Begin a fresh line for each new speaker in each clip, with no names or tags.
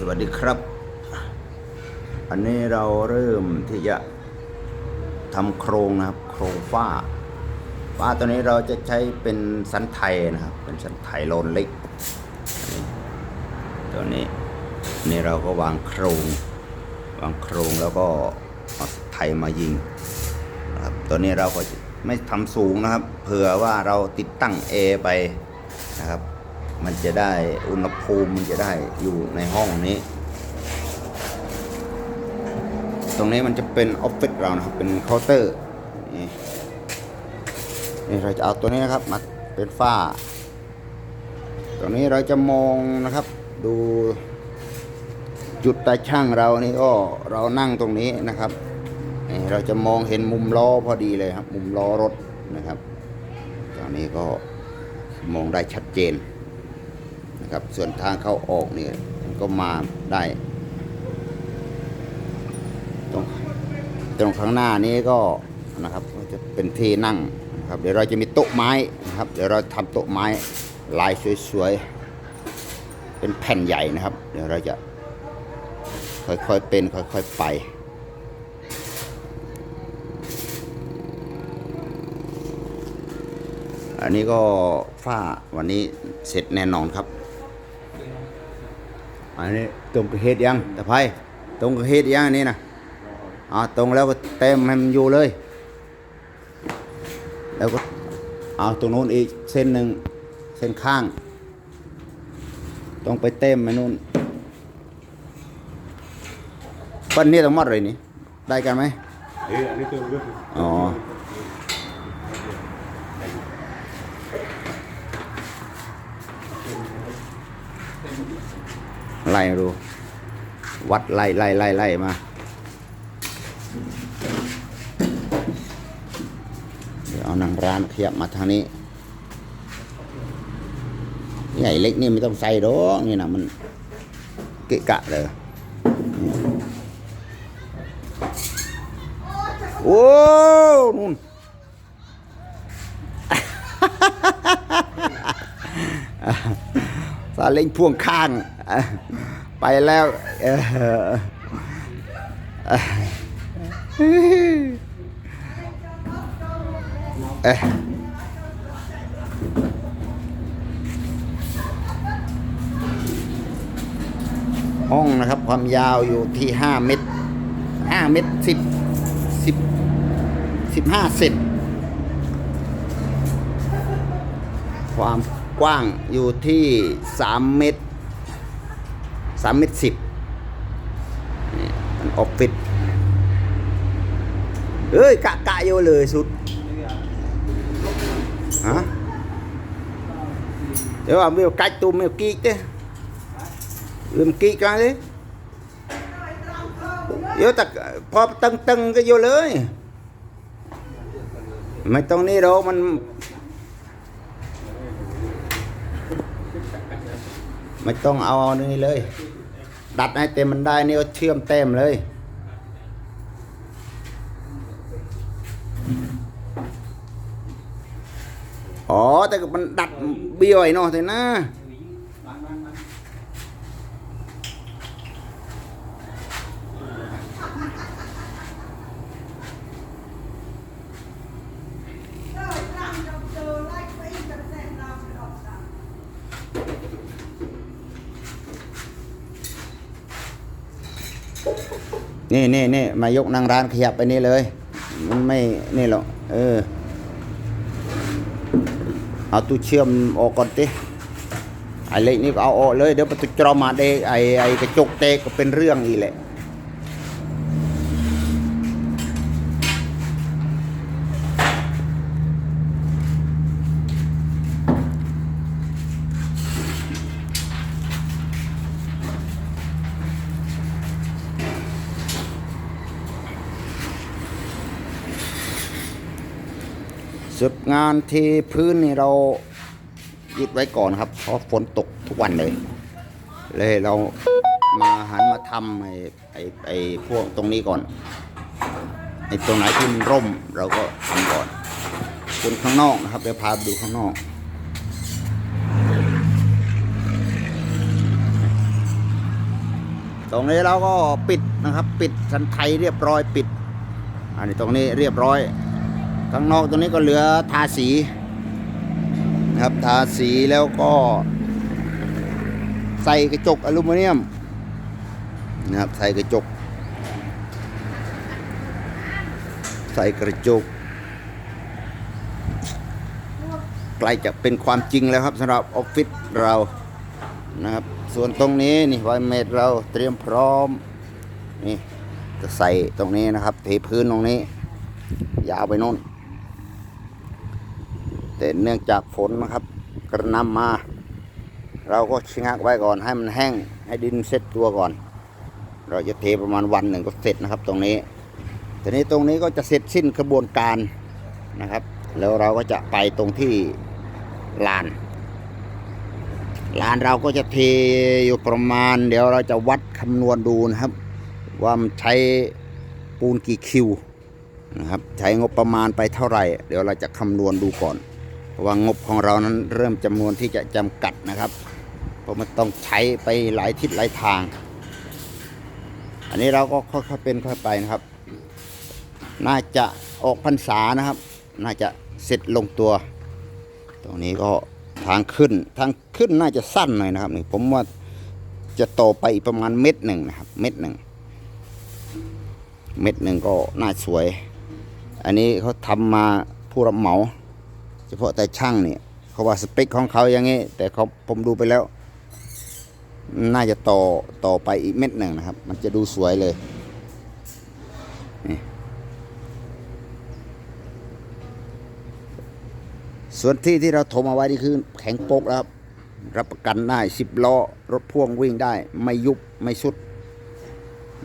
สวัสดีครับ อันนี้เราเริ่มที่จะทำโครงนะครับ โครงฝ้าฝ้าตัวนี้เราจะใช้เป็นสันไทยนะครับ เป็นสันไทยโลนเล็กตัวนี้นี่เราก็วางโครงวางโครงแล้วก็เอาไทยมายิงนะครับตัวนี้เราก็ไม่ทำสูงนะครับ เผื่อว่าเราติดตั้งเอไปนะครับ มันจะได้อุณหภูมิมันจะได้อยู่ในห้องนี้ ตรงนี้มันจะเป็นออฟฟิศเรานะครับ เป็นเคาน์เตอร์นี่นี่เราจะเอาตัวนี้นะครับมาเป็นฝ้า ตรงนี้เราจะมองนะครับ ดูจุดตาช่างเรานี่ก็เรานั่งตรงนี้นะครับนี่เราจะมองเห็นมุมล้อพอดีเลยครับ มุมล้อรถนะครับตอนนี้ก็มองได้ชัดเจน ครับ ส่วนทางเข้าออกเนี่ยมันก็มาได้ตรงตรงข้างหน้านี้ก็นะครับก็จะเป็นที่นั่งนะครับเดี๋ยวเราจะมีโต๊ะไม้นะครับเดี๋ยวเราทำโต๊ะไม้ลายสวยๆเป็นแผ่นใหญ่นะครับ เดี๋ยวเราจะค่อยๆเป็นค่อยๆไปอันนี้ก็ฝ้าวันนี้เสร็จแน่นอนครับ อันนี้ตรงกับเฮ็ดยังตะไพตรงกับเฮ็ดยังอันนี้นะอ่าตรงแล้วก็เต็มให้มันอยู่เลย แล้วก็เอาตรงนู้นอีกเส้นหนึ่งเส้นข้าง ต้องไปเต็มไปนู่นปั้นนี่ต้องมัดเลยนี่ได้กันไหม
เอ้ยอันนี้ตัวเลือก
อ๋อ ไล่ดู วัดไล่ไล่ไล่ไล่มาเดี๋ยวเอานางร้านขยับมาทางนี้ใหญ่เล็กนี่ไม่ต้องใส่ดอกนี่นะมันเกะกะเลยโอ้นู่น ซาเล้งพ่วงข้าง ไปแล้วเออเอ๊ะห้องนะครับความยาวอยู่ที่5เมตร5เมตร10 10 15เซนความ กว้างอยู่ที่ 3 เมตร 3 เมตร10นี่มันออฟฟิศเอ้ย กะกะอยู่เลยสุดฮะเดี๋ยวเอาไม่ cách tôi mới kỹ chứ ươm kỹ cho đấy yếu tặc พอตึงตึงๆก็อยู่เลย ไม่ต้องนี่หรอกมัน ไม่ต้องเอานี่เลย ดัดให้เต็มมันได้นี่ก็เชื่อมเต็มเลยอ๋อแต่ก็มันดัดเบี้ยวไอ้นอเลยนะ นี่นี่นี่มายกนางร้านขยับไปนี่เลย มันไม่นี่หรอกเออ เอาตู้เชื่อมออกก่อนติไอ้เล็กนี่เอาออกเลยเดี๋ยวประตูจอมาเดไอ้ไอ้กระจกเตกก็เป็นเรื่องอีกแหละ สุดงานที่พื้นนี่เรายึดไว้ก่อนครับ เพราะฝนตกทุกวันเลย เลยเรามาหันมาทำไอ้ไอ้ไอ้พวกตรงนี้ก่อนไอ้ตรงไหนที่มันร่มเราก็ทำก่อนส่วนข้างนอกนะครับเดี๋ยวพาดูข้างนอกตรงนี้เราก็ปิดนะครับ ปิดสันไทยเรียบร้อยปิด อันนี้ตรงนี้เรียบร้อย ข้างนอกตรงนี้ก็เหลือทาสีนะครับทาสีแล้วก็ใส่กระจกอลูมิเนียมนะครับใส่กระจก ใส่กระจกใกล้จะเป็นความจริงแล้วครับสำหรับออฟฟิศเรานะครับส่วนตรงนี้นี่ไวเมดเราเตรียมพร้อมนี่จะใส่ตรงนี้นะครับเทพื้นตรงนี้ ยาวไปโน่น แต่เนื่องจากฝนนะครับ กระหนำมา เราก็ชะงักไว้ก่อนให้มันแห้งให้ดินเซ็ตตัวก่อน เราจะเทประมาณวันหนึ่งก็เสร็จนะครับตรงนี้ทีนี้ตรงนี้ก็จะเสร็จสิ้นกระบวนการนะครับ แล้วเราก็จะไปตรงที่ลานลานเราก็จะเทอยู่ประมาณ เดี๋ยวเราจะวัดคำนวณดูนะครับ ว่ามันใช้ปูนกี่คิวนะครับ ใช้งบประมาณไปเท่าไหร่ เดี๋ยวเราจะคำนวณดูก่อน ว่างบของเรานั้นเริ่มจำนวนที่จะจำกัดนะครับ เพราะมันต้องใช้ไปหลายทิศหลายทาง อันนี้เราก็ค่อยๆเป็นค่อยไปนะครับ น่าจะออกพรรษานะครับ น่าจะเสร็จลงตัว ตรงนี้ก็ทางขึ้นทางขึ้นน่าจะสั้นหน่อยนะครับนี่ผมว่าจะโตไปอีกประมาณเม็ดหนึ่งนะครับ เม็ดหนึ่งเม็ดหนึ่งก็น่าสวย อันนี้เขาทำมาผู้รับเหมา เฉพาะแต่ช่างเนี่ยเขาว่าสเปคของเขาอย่างนี้ แต่เขาผมดูไปแล้ว น่าจะต่อต่อไปอีกเม็ดหนึ่งนะครับ มันจะดูสวยเลยนี่ส่วนที่ที่เราถมเอาไว้นี่คือแข็งโปกแล้วครับรับประกันได้สิบล้อรถพ่วงวิ่งได้ ไม่ยุบไม่สุด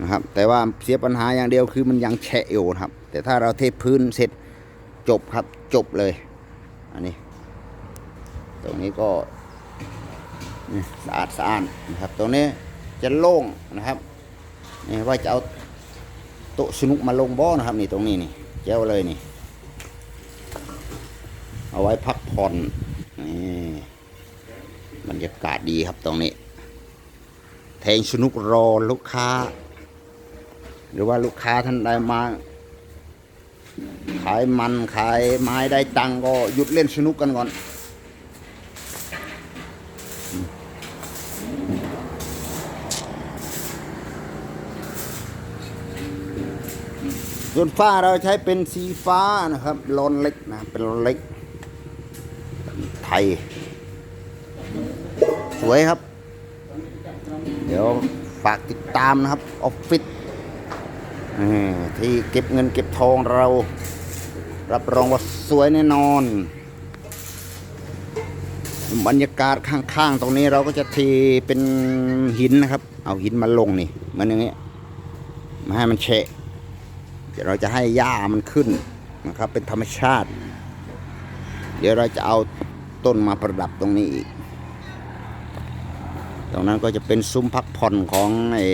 นะครับ แต่ว่าเสียปัญหาอย่างเดียวคือมันยังแฉะอยู่ครับ แต่ถ้าเราเทพื้นเสร็จจบครับจบเลย อันนี้ ตรงนี้ก็สะอาดสะอาดนะครับ ตรงนี้จะโล่งนะครับนี่ว่าจะเอาโต๊ะสนุกมาลงบ่อนะครับ นี่ตรงนี้นี่เจ้าเลยนี่ เอาไว้พักผ่อนนี่บรรยากาศดีครับตรงนี้ แทงสนุกรอลูกค้า หรือว่าลูกค้าท่านใดมา ขายมันขายไม้ได้ตังก็หยุดเล่นสนุกกันก่อน ส่วนฟ้าเราใช้เป็นสีฟ้านะครับลอนเล็กนะเป็นลอนเล็ก ไทย สวยครับ เดี๋ยวฝากติดตามนะครับ ออฟฟิศที่เก็บเงินเก็บทองเรา รับรองว่าสวยแน่นอน บรรยากาศข้างๆ ตรงนี้เราก็จะเทเป็นหินนะครับ เอาหินมาลงนี่เหมันอย่างเงี้ยมาให้มันเฉะเดี๋ยวเราจะให้หญ้ามันขึ้นนะครับ เป็นธรรมชาติ เดี๋ยวเราจะเอาต้นมาประดับตรงนี้อีก ตรงนั้นก็จะเป็นซุ้มพักผ่อนของไอ้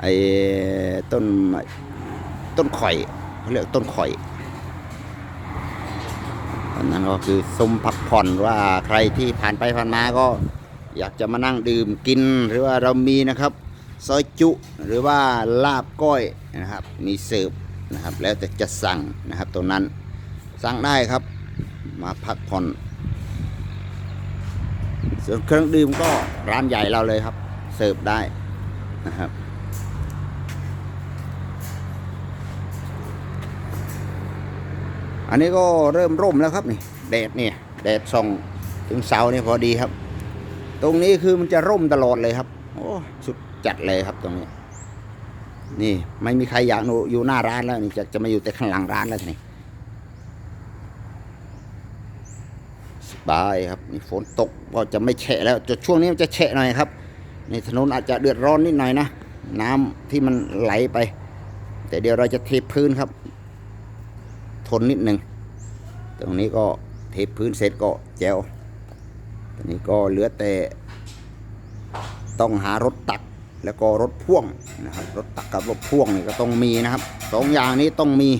ไอ้ต้น ต้นข่อยเขาเรียกต้นข่อยอันนั้นก็คือซุ้มพักผ่อนว่าใครที่ผ่านไปผ่านมาก็อยากจะมานั่งดื่มกินหรือว่าเรามีนะครับซอยจุหรือว่าลาบก้อยนะครับ มีเสิร์ฟนะครับ แล้วแต่จะสั่งนะครับตรงนั้นสั่งได้ครับ มาพักผ่อน ส่วนเครื่องดื่มก็ร้านใหญ่เราเลยครับ เสิร์ฟได้นะครับ อันนี้ก็เริ่มร่มแล้วครับนี่แดดเนี่ยแดดส่องถึงเสาเนี่ยพอดีครับ ตรงนี้คือมันจะร่มตลอดเลยครับโอ้สุดจัดเลยครับตรงนี้ นี่ไม่มีใครอยากอยู่หน้าร้านแล้วนี่จะจะมาอยู่แต่ข้างหลังร้านแล้วทีนี่สบายครับนี่ฝนตกก็จะไม่แฉะแล้วจะช่วงนี้มันจะแฉะหน่อยครับนี่ถนนอาจจะเดือดร้อนนิดหน่อยนะน้ำที่มันไหลไป แต่เดี๋ยวเราจะเทพื้นครับ ทนนิดหนึ่งตรงนี้ก็เทพื้นเสร็จก็แจวตอนนี้ก็เหลือแต่ต้องหารถตักแล้วก็รถพ่วงนะครับรถตักกับรถพ่วงนี่ก็ต้องมีนะครับสองอย่างนี้ต้องมี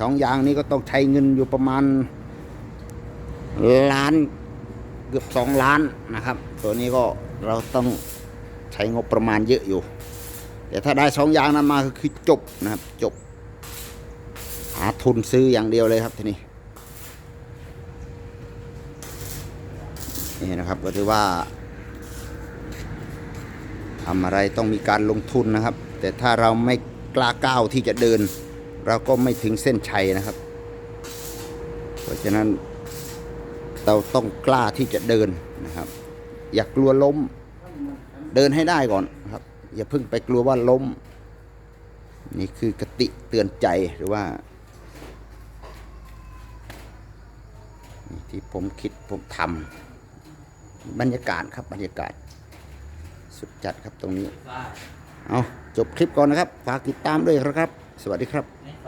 สองอย่างนี้ก็ต้องใช้เงินอยู่ประมาณล้านเกือบสองล้านนะครับ ตัวนี้ก็เราต้องใช้งบประมาณเยอะอยู่แต่ถ้าได้สองอย่างนั้นมาก็คือจบนะครับจบาทุนซื้ออย่างเดียวเลยครับทีนี้นี่นะครับก็ถือว่าทำอะไรต้องมีการลงทุนนะครับ แต่ถ้าเราไม่กล้าก้าวที่จะเดิน เราก็ไม่ถึงเส้นชัยนะครับ เพราะฉะนั้นเราต้องกล้าที่จะเดินนะครับ อย่ากลัวล้มเดินให้ได้ก่อนนะครับ อย่าเพิ่งไปกลัวว่าล้ม นี่คือกติเตือนใจหรือว่า ที่ผมคิดผมทำบรรยากาศครับบรรยากาศ สุดจัดครับตรงนี้ เอาจบคลิปก่อนนะครับ ฝากติดตามด้วยครับ สวัสดีครับ